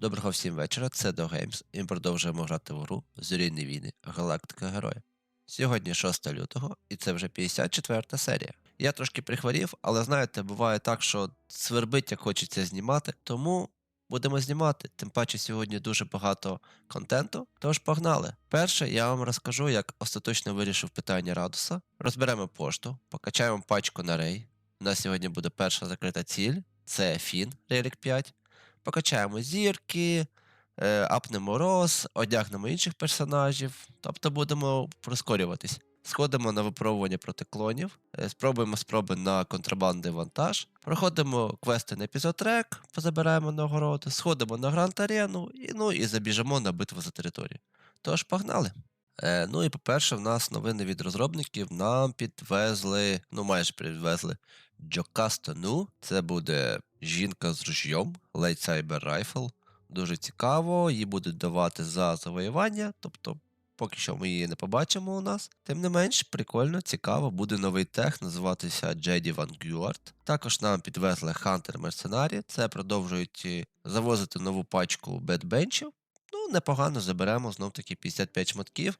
Доброго всім вечора, це Do і ми продовжуємо грати в гру Зорійні війни Галактика Героя. Сьогодні 6 лютого, і це вже 54 серія. Я трошки прихворів, але знаєте, буває так, що свербить, як хочеться знімати, тому будемо знімати. Тим паче сьогодні дуже багато контенту, тож погнали. Перше, я вам розкажу, як остаточно вирішив питання Радуса. Розберемо пошту, покачаємо пачку на рей. У нас сьогодні буде перша закрита ціль. Це Фін Релік 5. Покачаємо зірки, е, апнемо роз, одягнемо інших персонажів, тобто будемо прискорюватись. Сходимо на випробування проти клонів, е, спробуємо спроби на контрабанди вантаж, проходимо квести на епізотрек, позабираємо нагороди, сходимо на Гранд Арену і, ну, і забіжимо на битву за територію. Тож погнали! Е, ну і по-перше, в нас новини від розробників. Нам підвезли, ну майже підвезли Джокастону. Це буде жінка з ружьом, Lightsaber Rifle. Дуже цікаво, її будуть давати за завоювання, тобто поки що ми її не побачимо у нас. Тим не менш, прикольно, цікаво, буде новий тех, називатися Jedi Vanguard. Також нам підвезли Hunter Mercenary, це продовжують е, завозити нову пачку бедбенчів. Ну, непогано заберемо знов таки 55 шматків.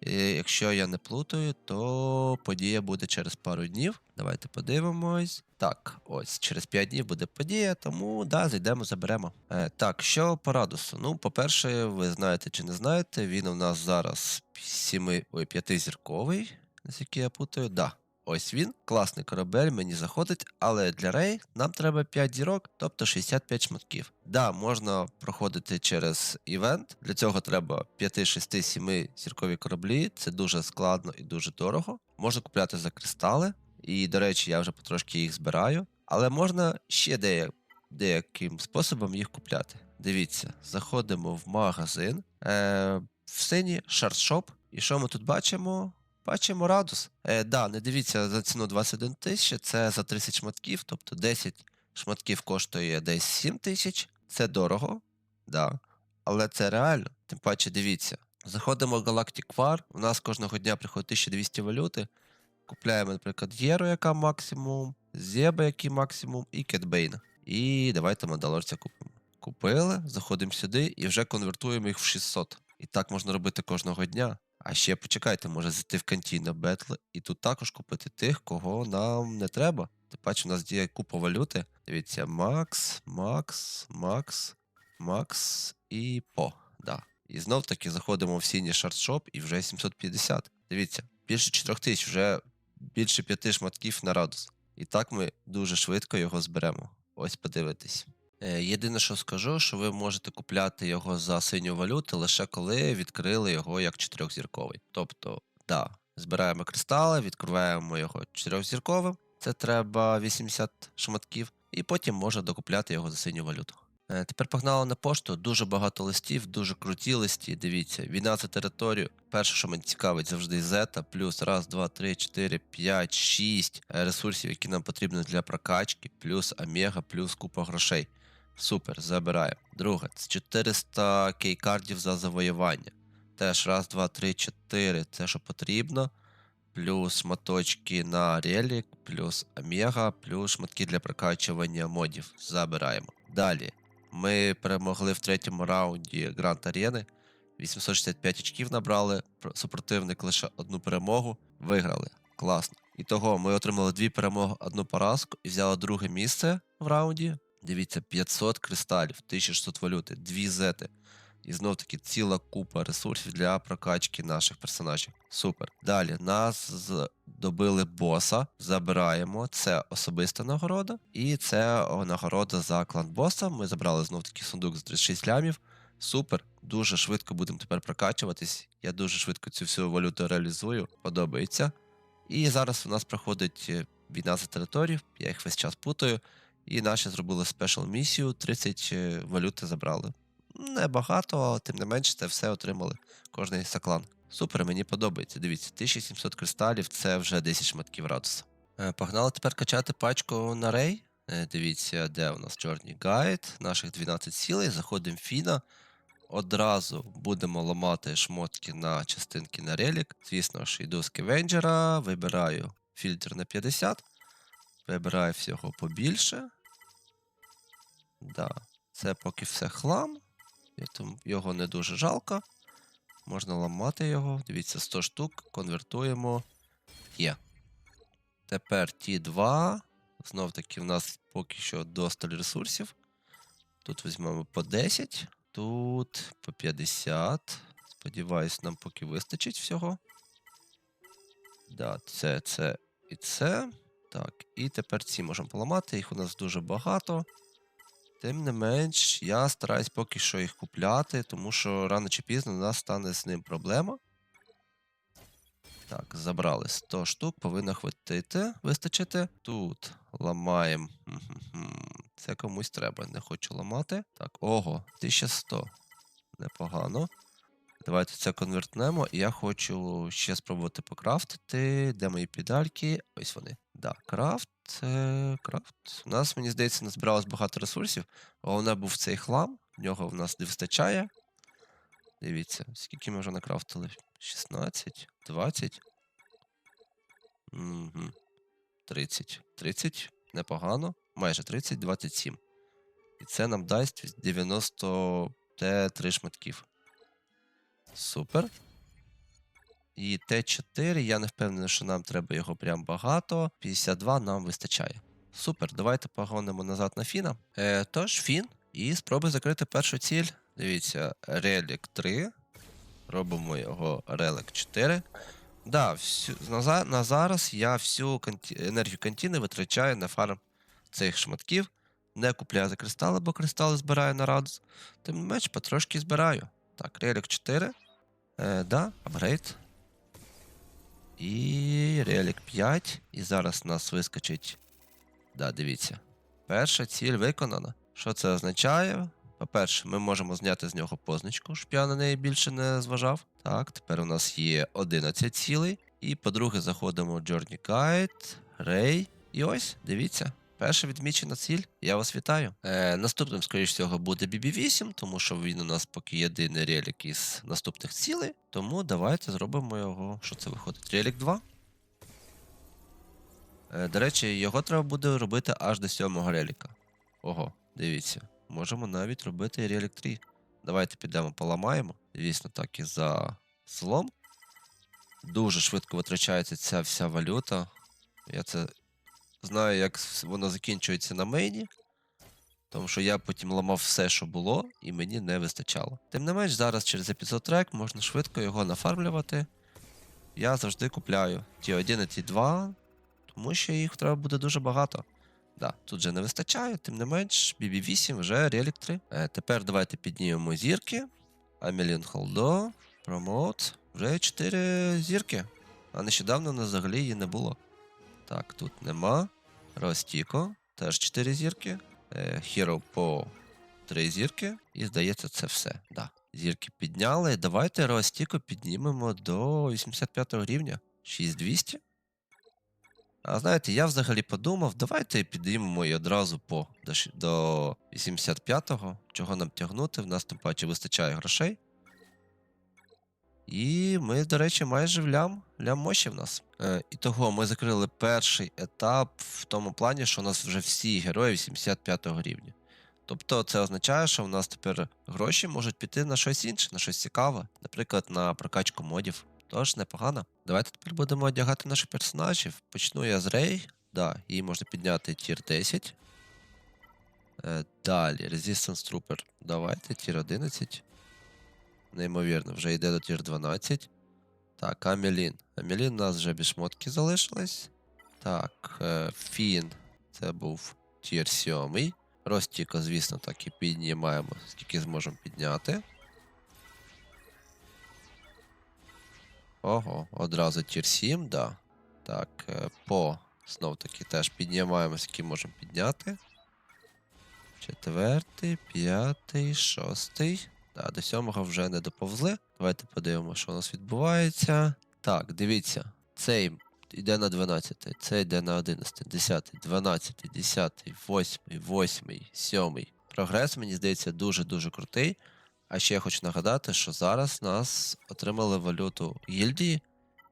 І якщо я не плутаю, то подія буде через пару днів. Давайте подивимось. Так, ось через 5 днів буде подія, тому да, зайдемо, заберемо. Е, так, що по радусу? Ну, по-перше, ви знаєте чи не знаєте, він у нас зараз 7, ой, 5-зірковий, наскільки я путаю. Да. Ось він, класний корабель, мені заходить, але для рей нам треба 5 зірок, тобто 65 шматків. Да, можна проходити через івент. Для цього треба 5, 6, 7 зіркові кораблі. Це дуже складно і дуже дорого. Можна купляти за кристали, і, до речі, я вже потрошки їх збираю. Але можна ще дея- деяким способом їх купляти. Дивіться, заходимо в магазин. Е, в сині шартшоп. І що ми тут бачимо? Бачимо радус. Е, да, не дивіться за ціну 21 тисяч, це за 30 шматків, тобто 10 шматків коштує десь 7 тисяч. Це дорого, да. Але це реально. Тим паче, дивіться. Заходимо в Galactic War, у нас кожного дня приходить 1200 валюти. Купляємо, наприклад, Єру, яка максимум, Зеба, який максимум, і Кетбейна. І давайте Мандалорця купимо. Купили, заходимо сюди і вже конвертуємо їх в 600. І так можна робити кожного дня. А ще почекайте, може зайти в кантін на бетли і тут також купити тих, кого нам не треба. Тим паче, у нас діє купа валюти. Дивіться, Макс, Макс, Макс, Макс і По. Да. І знов таки заходимо в синій шартшоп і вже 750. Дивіться, більше 4 тисяч, вже більше 5 шматків на радус. І так ми дуже швидко його зберемо. Ось подивитись. Е, Єдине, що скажу, що ви можете купляти його за синю валюту лише коли відкрили його як чотирьохзірковий. Тобто, да, збираємо кристали, відкриваємо його чотирьохзірковим. Це треба 80 шматків, і потім можна докупляти його за синю валюту. Е, Тепер погнали на пошту. Дуже багато листів, дуже круті листі. Дивіться, війна за територію. Перше, що мене цікавить, завжди зета, плюс раз, два, три, чотири, п'ять, шість е, ресурсів, які нам потрібні для прокачки, плюс омега, плюс купа грошей. Супер, забираємо. Друге, це 400 кейкардів за завоювання. Теж раз, два, три, чотири. Це що потрібно. Плюс шматочки на релік, плюс омега, плюс шматки для прокачування модів. Забираємо. Далі. Ми перемогли в третьому раунді Гранд Арени. 865 очків набрали. Про- Супротивник лише одну перемогу. Виграли. Класно. І того ми отримали дві перемоги, одну поразку і взяли друге місце в раунді. Дивіться, 500 кристалів, 1600 валюти, 2 зети. І знов таки ціла купа ресурсів для прокачки наших персонажів. Супер. Далі нас добили боса, забираємо. Це особиста нагорода. І це нагорода за клан боса. Ми забрали знов таки сундук з 36 лямів. Супер. Дуже швидко будемо тепер прокачуватись. Я дуже швидко цю всю валюту реалізую. Подобається. І зараз у нас проходить е, війна за територію. Я їх весь час путаю. І наші зробили спешл місію, 30 е, валюти забрали. Небагато, але тим не менше, це все отримали кожний саклан. Супер, мені подобається. Дивіться, 1700 кристалів це вже 10 шматків радуса. Е, Погнали тепер качати пачку на рей. Е, Дивіться, де у нас чорний гайд, наших 12 цілей. Заходимо в Фіна. Одразу будемо ламати шмотки на частинки на релік. Звісно ж, йду з Кевенджера, вибираю фільтр на 50. Вибираю всього побільше. Да, це поки все хлам. його не дуже жалко. Можна ламати його. Дивіться, 100 штук, конвертуємо. Є. Тепер ті два. Знов таки, в нас поки що досталь ресурсів. Тут візьмемо по 10, тут по 50. Сподіваюсь, нам поки вистачить всього. Да, це, це і це. Так, і тепер ці можемо поламати, їх у нас дуже багато. Тим не менш, я стараюсь поки що їх купляти, тому що рано чи пізно у нас стане з ним проблема. Так, забрали 100 штук, повинно хватити, вистачити. Тут ламаємо. Це комусь треба, не хочу ламати. Так, ого, 1100. Непогано. Давайте це конвертнемо, і я хочу ще спробувати покрафтити. Де мої педальки? Ось вони. Да, крафт. Крафт. У нас, мені здається, назбиралось багато ресурсів. Головне був цей хлам. В нього в нас не вистачає. Дивіться, скільки ми вже накрафтили? 16, 20. Угу. 30. 30. Непогано. Майже 30, 27. І це нам дасть 90 Т3 шматків. Супер. І Т4, я не впевнений, що нам треба його прям багато. 52 нам вистачає. Супер, давайте погонимо назад на Фіна. Е, тож, Фін, і спробуй закрити першу ціль. Дивіться, релік 3. Робимо його релік 4. Да, всю, на, на зараз я всю конті, енергію контіни витрачаю на фарм цих шматків. Не купляю за кристали, бо кристали збираю на радус. Тим не менш, потрошки збираю. Так, релік 4. Е, да, апгрейд. І релік 5. І зараз нас вискочить. Да, дивіться. Перша ціль виконана. Що це означає? По-перше, ми можемо зняти з нього позначку, щоб я на неї більше не зважав. Так, тепер у нас є 11 цілей. І по-друге, заходимо в Journey Guide, Ray. І ось, дивіться. Перша відмічена ціль, я вас вітаю. Е, наступним, скоріш всього, буде BB8, тому що він у нас поки єдиний релік із наступних цілей. Тому давайте зробимо його. Що це виходить? Релік 2. Е, до речі, його треба буде робити аж до сьомого реліка. Ого, дивіться. Можемо навіть робити релік 3. Давайте підемо поламаємо. Звісно, так і за злом. Дуже швидко витрачається ця вся валюта. Я це знаю, як воно закінчується на мейні. Тому що я потім ламав все, що було, і мені не вистачало. Тим не менш, зараз через епізод трек можна швидко його нафармлювати. Я завжди купляю ті 1 і ті 2, тому що їх треба буде дуже багато. Да, тут же не вистачає, тим не менш, BB8 вже Relic 3. Е, тепер давайте піднімемо зірки. Амелін Холдо, Промоут. Вже 4 зірки. А нещодавно взагалі її не було. Так, тут нема. Ростіко, теж 4 зірки. Е, Hero по 3 зірки. І здається, це все. Да. Зірки підняли. Давайте Ростіко піднімемо до 85 рівня. 6200. А знаєте, я взагалі подумав, давайте підіймемо і одразу по до 85-го. Чого нам тягнути? В нас тим паче вистачає грошей. І ми, до речі, майже в лям, лям мощі в нас. Е, і того ми закрили перший етап в тому плані, що у нас вже всі герої 85-го рівня. Тобто це означає, що в нас тепер гроші можуть піти на щось інше, на щось цікаве, наприклад, на прокачку модів. Тож непогано. Давайте тепер будемо одягати наших персонажів. Почну я з Рей. Да, її можна підняти тір 10. Е, далі, Resistance Trooper. Давайте, тір 11. Неймовірно, вже йде до тір 12. Так, Амелін. Амелін у нас вже без шмотки залишились. Так, е, Фін. Це був тір 7. Ростіка, звісно, так і піднімаємо, скільки зможемо підняти. Ого, одразу тір 7, да. Так, е, по знов таки теж піднімаємо, скільки можемо підняти. Четвертий, п'ятий, шостий. Да, до сьомого вже не доповзли. Давайте подивимося, що у нас відбувається. Так, дивіться, цей йде на 12, цей йде на 11, 10, 12, 10, 8, 8, 7. Прогрес, мені здається, дуже-дуже крутий. А ще я хочу нагадати, що зараз нас отримали валюту гільдії,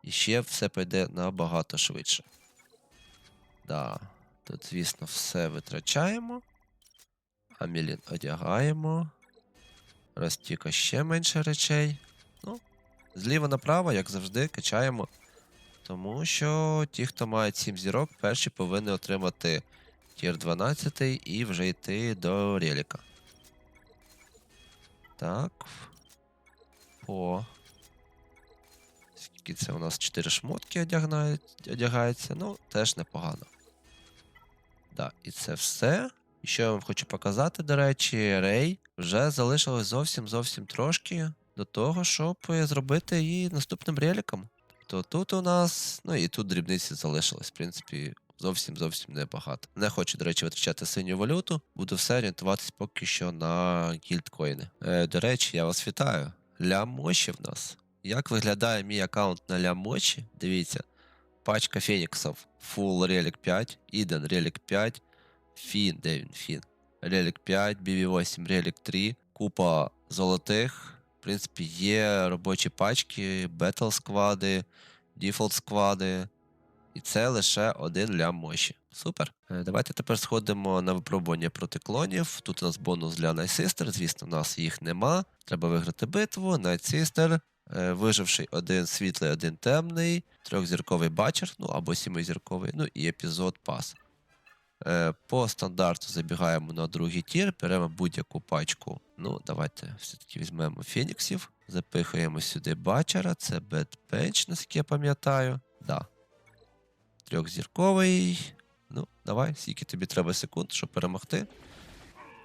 і ще все піде набагато швидше. Да, тут, звісно, все витрачаємо. Амілін одягаємо. Розтіка ще менше речей. Ну, зліва направо, як завжди, качаємо. Тому що ті, хто мають 7 зірок, перші повинні отримати тір 12 і вже йти до реліка. Так. По. Скільки це у нас 4 шмотки одягають, одягається, ну, теж непогано. Да, і це все. І що я вам хочу показати, до речі, Рей вже залишилось зовсім зовсім трошки до того, щоб зробити її наступним реліком. То тут у нас, ну і тут дрібниці залишилось, в принципі, зовсім зовсім небагато. Не хочу, до речі, витрачати синю валюту, буду все орієнтуватись поки що на гільдкоїни. Е, до речі, я вас вітаю. Лямоші в нас. Як виглядає мій аккаунт на Лямоші? Дивіться, пачка феніксів Full Relic 5, Eden Relic 5, Фін, де він Фін? Relic 5, BB8 Relic 3, купа золотих. В принципі, є робочі пачки, Battle сквади, Default сквади. І це лише один лям мощі. Супер. Е, Давайте тепер сходимо на випробування проти клонів. Тут у нас бонус для Sister, звісно, у нас їх нема. Треба виграти битву. Е, виживший один світлий, один темний, трьохзірковий бачер, ну або сімизірковий, ну і епізод пас. Е, По стандарту забігаємо на другий тір, беремо будь-яку пачку. Ну, давайте все-таки візьмемо феніксів, запихаємо сюди бачера, це Бетпенч, наскільки я пам'ятаю. Да. Трьохзірковий. Ну, давай, скільки тобі треба секунд, щоб перемогти.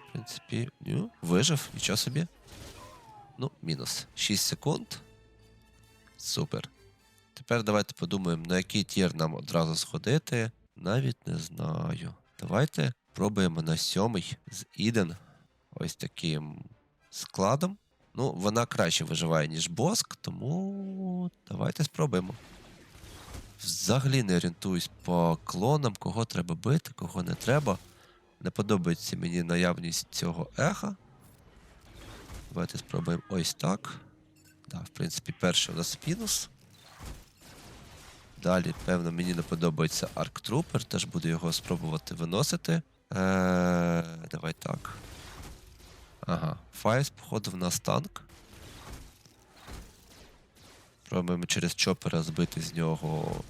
В принципі, ну, вижив, нічого собі. Ну, мінус. 6 секунд. Супер. Тепер давайте подумаємо, на який тір нам одразу сходити. Навіть не знаю. Давайте пробуємо на сьомий з Іден. Ось таким складом. Ну, вона краще виживає, ніж боск, тому давайте спробуємо. Взагалі не орієнтуюсь по клонам, кого треба бити, кого не треба. Не подобається мені наявність цього еха. Давайте спробуємо ось так. Да, в принципі, перший у нас мінус. Далі, певно, мені не подобається Trooper, теж буду його спробувати виносити. Е, давай так. Ага, Файс, походу, в нас танк. Пробуємо через чопера збити з нього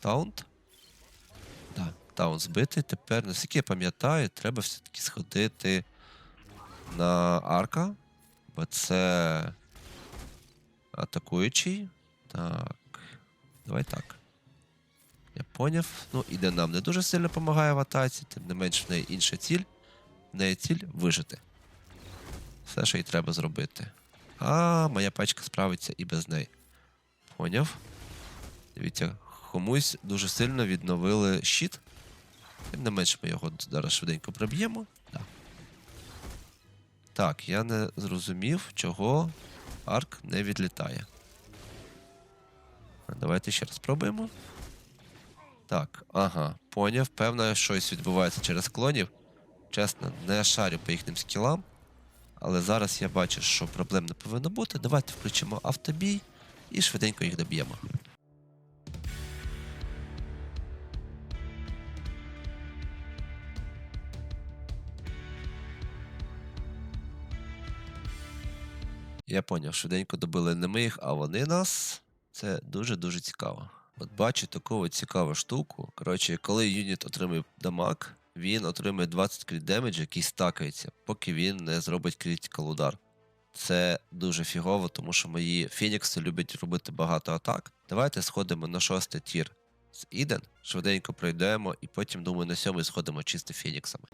таунт. Да, таунт збитий. Тепер, наскільки я пам'ятаю, треба все-таки сходити на арка, бо це атакуючий. Так. Давай так. Я поняв. Ну, іде нам не дуже сильно допомагає в атаці, тим не менш в неї інша ціль. В неї ціль вижити. Все, що їй треба зробити. А, моя пачка справиться і без неї. Поняв. Дивіться, комусь дуже сильно відновили щит. Тим не менш, ми його зараз швиденько проб'ємо. Да. Так, я не зрозумів, чого арк не відлітає. Давайте ще раз спробуємо. Так, ага, поняв. Певно, щось відбувається через клонів. Чесно, не шарю по їхнім скілам. Але зараз я бачу, що проблем не повинно бути. Давайте включимо автобій і швиденько їх доб'ємо. Я поняв, швиденько добили не ми їх, а вони нас. Це дуже-дуже цікаво. От бачу таку цікаву штуку. Коротше, коли юніт отримує дамаг, він отримує 20 кріт демедж, який стакається, поки він не зробить критикал удар. Це дуже фігово, тому що мої фінікси люблять робити багато атак. Давайте сходимо на шостий тір з Іден, швиденько пройдемо, і потім, думаю, на сьомий сходимо чисто фініксами.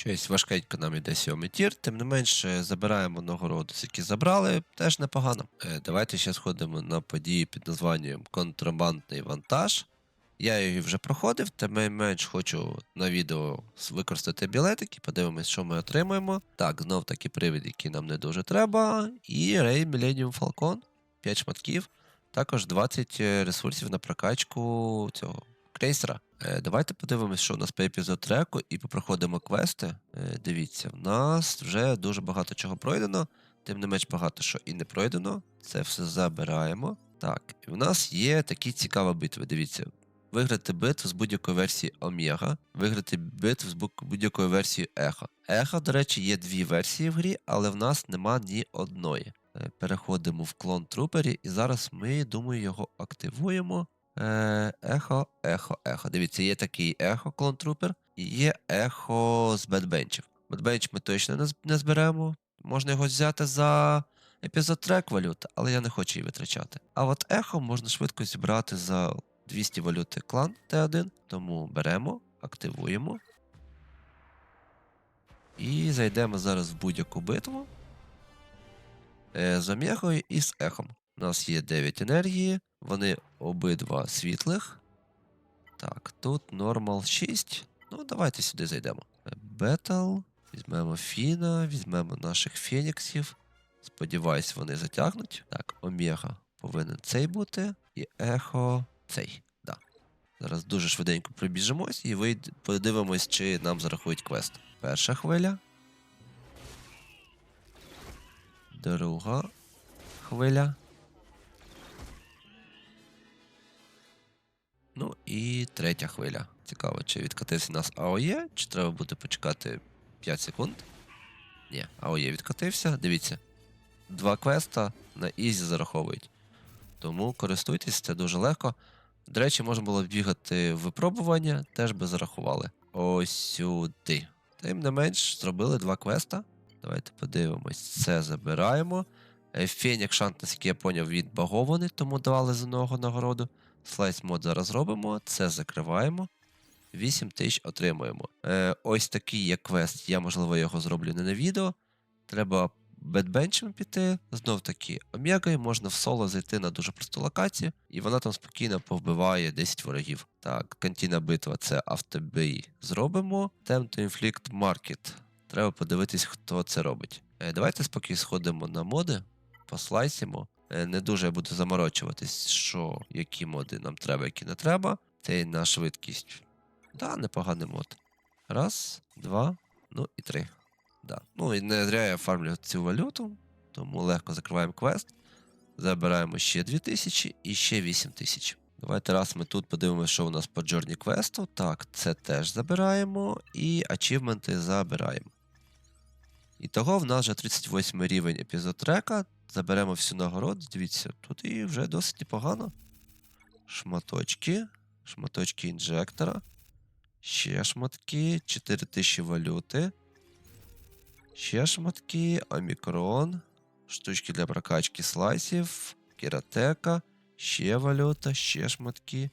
Щось важкенько нам іде сьомий тір, тим не менше забираємо нагороду, які забрали, теж непогано. Е, давайте ще сходимо на події під названням Контрабандний вантаж. Я її вже проходив, тим не менш хочу на відео використати білетики, подивимось, що ми отримаємо. Так, знов таки привід, який нам не дуже треба. І Рей Millennium Falcon, 5 шматків. Також 20 ресурсів на прокачку цього крейсера. Е, давайте подивимось, що у нас по епізод треку, і попроходимо квести. Е, дивіться, в нас вже дуже багато чого пройдено, тим не менш багато що і не пройдено. Це все забираємо. Так, і в нас є такі цікаві битви. Дивіться. Виграти битву з будь-якої версії Омега, виграти битву з будь-якої версії Ехо. Ехо, до речі, є дві версії в грі, але в нас нема ні одної. Е, Переходимо в клон трупері, і зараз ми, думаю, його активуємо. Е, Ехо, ехо, ехо. Дивіться, є такий ехо клон трупер і є ехо з бедбенчів. Бедбенч ми точно не зберемо. Можна його взяти за епізод трек валюта, але я не хочу її витрачати. А от ехо можна швидко зібрати за 200 валюти клан Т1, тому беремо, активуємо. І зайдемо зараз в будь-яку битву е, з Омегою і з ехом. У нас є 9 енергії, вони обидва світлих. Так, тут нормал 6. Ну, давайте сюди зайдемо. Бетл, візьмемо Фіна, візьмемо наших феніксів. Сподіваюсь, вони затягнуть. Так, Омега повинен цей бути. І ехо цей. Да. Зараз дуже швиденько пробіжимось і вийд... подивимось, чи нам зарахують квест. Перша хвиля. Друга хвиля. І третя хвиля. Цікаво, чи відкатився нас АОЄ, чи треба буде почекати 5 секунд. Ні, АОЄ відкатився. Дивіться. Два квеста на ізі зараховують. Тому користуйтесь, це дуже легко. До речі, можна було бігати в випробування, теж би зарахували. Ось сюди. Тим не менш, зробили два квеста. Давайте подивимось. Це забираємо. Е, Фенік шант, наскільки я поняв, він багований, тому давали за нього нагороду. Слайс мод зараз робимо, це закриваємо. 8 тисяч отримуємо. Е, ось такий є квест. Я, можливо, його зроблю не на відео. Треба бедбенчем піти. Знов таки, омегою можна в соло зайти на дуже просту локацію, і вона там спокійно повбиває 10 ворогів. Так, кантіна битва це автобій зробимо. Time to Inflict Market. Треба подивитись, хто це робить. Е, давайте спокійно сходимо на моди, послайсимо. Е, Не дуже я буду заморочуватись, що які моди нам треба, які не треба. Це на швидкість. Да, непоганий мод. Раз, два, ну і три. Да. Ну і не зря я фармлю цю валюту, тому легко закриваємо квест. Забираємо ще 2000 і ще 8000. Давайте раз ми тут подивимося, що у нас по Journey квесту. Так, це теж забираємо. І ачівменти забираємо. І того в нас вже 38 рівень епізод трека. Заберемо всю нагороду. Дивіться, тут і вже досить непогано. Шматочки. Шматочки інжектора. Ще шматки. 4000 валюти. Ще шматки. Омікрон. Штучки для прокачки слайсів. Кіратека. Ще валюта, ще шматки.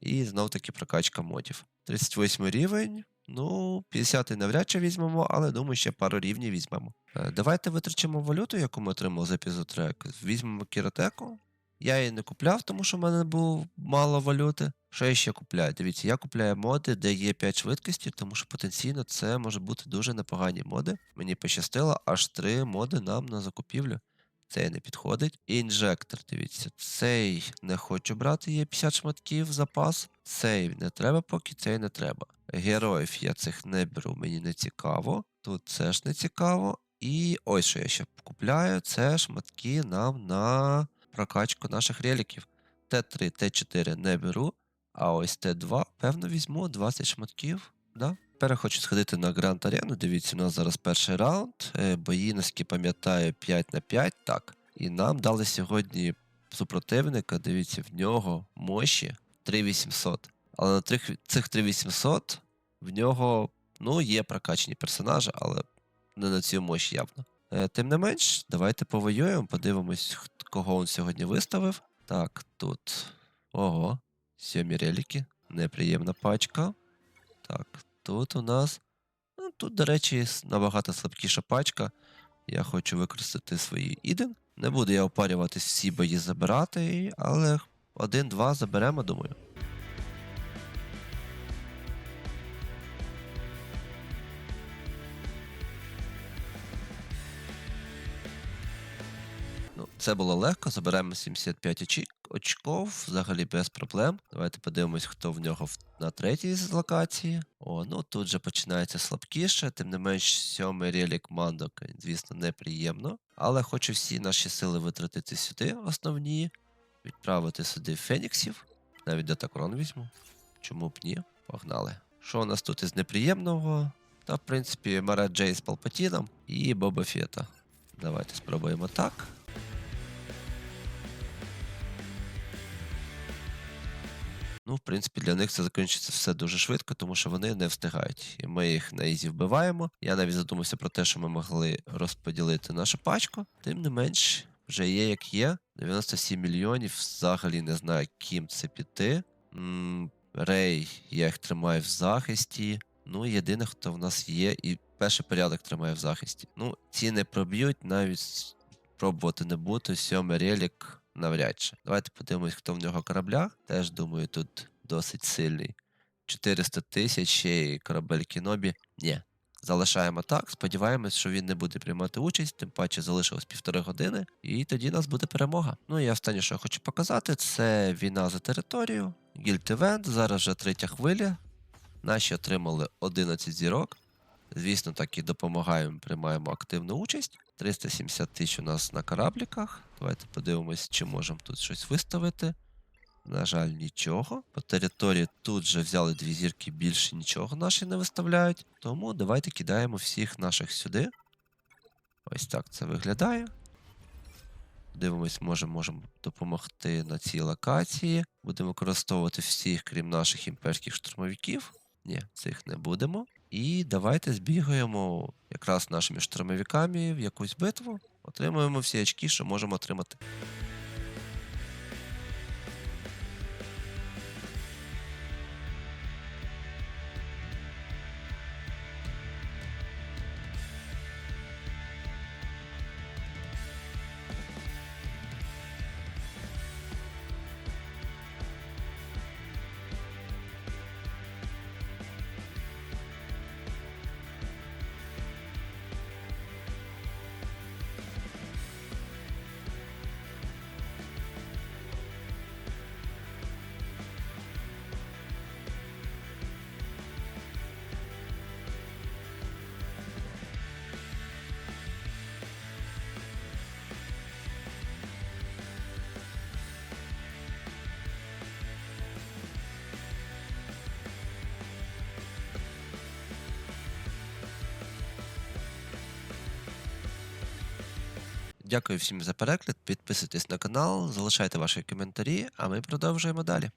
І знов таки прокачка модів. 38 рівень. Ну, 50 навряд чи візьмемо, але думаю, ще пару рівнів візьмемо. Е, Давайте витрачимо валюту, яку ми отримали з епізод трек. Візьмемо кіротеку. Я її не купляв, тому що в мене було мало валюти. Що я ще купляю? Дивіться, я купляю моди, де є 5 швидкості, тому що потенційно це може бути дуже непогані моди. Мені пощастило аж 3 моди нам на закупівлю. Цей не підходить. Інжектор, дивіться, цей не хочу брати, є 50 шматків запас. Цей не треба, поки цей не треба. Героїв я цих не беру, мені не цікаво. Тут це ж не цікаво. І ось що я ще купляю, це шматки нам на прокачку наших реліків. Т3, Т4 не беру, а ось Т2, певно, візьму 20 шматків. Да? Тепер хочу сходити на Гранд Арену. Дивіться, у нас зараз перший раунд. Е, Бої, наскільки пам'ятаю, 5 на 5. Так. І нам дали сьогодні супротивника. Дивіться, в нього мощі 3800. Але на цих 3800 в нього ну, є прокачені персонажі, але не на цю мощь явно. Е, Тим не менш, давайте повоюємо, подивимось, кого він сьогодні виставив. Так, тут. Ого, сьомі реліки. Неприємна пачка. Так, тут у нас. Ну, тут, до речі, набагато слабкіша пачка. Я хочу використати свої іден. Не буду я опарюватись всі бої забирати, але один-два заберемо, думаю. Це було легко, заберемо 75 очі... очков, взагалі без проблем. Давайте подивимось, хто в нього на третій з локації. О, ну тут же починається слабкіше, тим не менш, сьомий релік Мандок, звісно, неприємно. Але хочу всі наші сили витратити сюди, основні, відправити сюди Феніксів. Навіть Датакрон візьму. Чому б ні? Погнали. Що у нас тут із неприємного? Та, в принципі, Мара Джей з Палпатіном і Боба Фета. Давайте спробуємо так. Ну, в принципі, для них це закінчиться все дуже швидко, тому що вони не встигають. І ми їх на ізі вбиваємо. Я навіть задумався про те, що ми могли розподілити нашу пачку. Тим не менш, вже є як є. 97 мільйонів. Взагалі не знаю, ким це піти. Рей, я їх тримаю в захисті. Ну, єдине, хто в нас є, і перший порядок тримає в захисті. Ну, ці не проб'ють, навіть пробувати не буду. Сьомий релік навряд чи. Давайте подивимось, хто в нього корабля. Теж думаю, тут досить сильний. 400 тисяч і корабель Кінобі. Ні. Залишаємо так. Сподіваємось, що він не буде приймати участь, тим паче залишилось півтори години, і тоді у нас буде перемога. Ну і останнє, що я хочу показати, це війна за територію. Гільд Івент, зараз вже третя хвиля. Наші отримали 11 зірок. Звісно, так і допомагаємо, приймаємо активну участь. 370 тисяч у нас на корабліках. Давайте подивимось, чи можемо тут щось виставити. На жаль, нічого. По території тут же взяли дві зірки, більше нічого наші не виставляють. Тому давайте кидаємо всіх наших сюди. Ось так це виглядає. Дивимось, може, можемо допомогти на цій локації. Будемо використовувати всіх, крім наших імперських штурмовиків. Ні, цих не будемо. І давайте збігаємо якраз нашими штурмовиками в якусь битву. Отримуємо всі очки, що можемо отримати. Дякую всім за перегляд. Підписуйтесь на канал, залишайте ваші коментарі, а ми продовжуємо далі.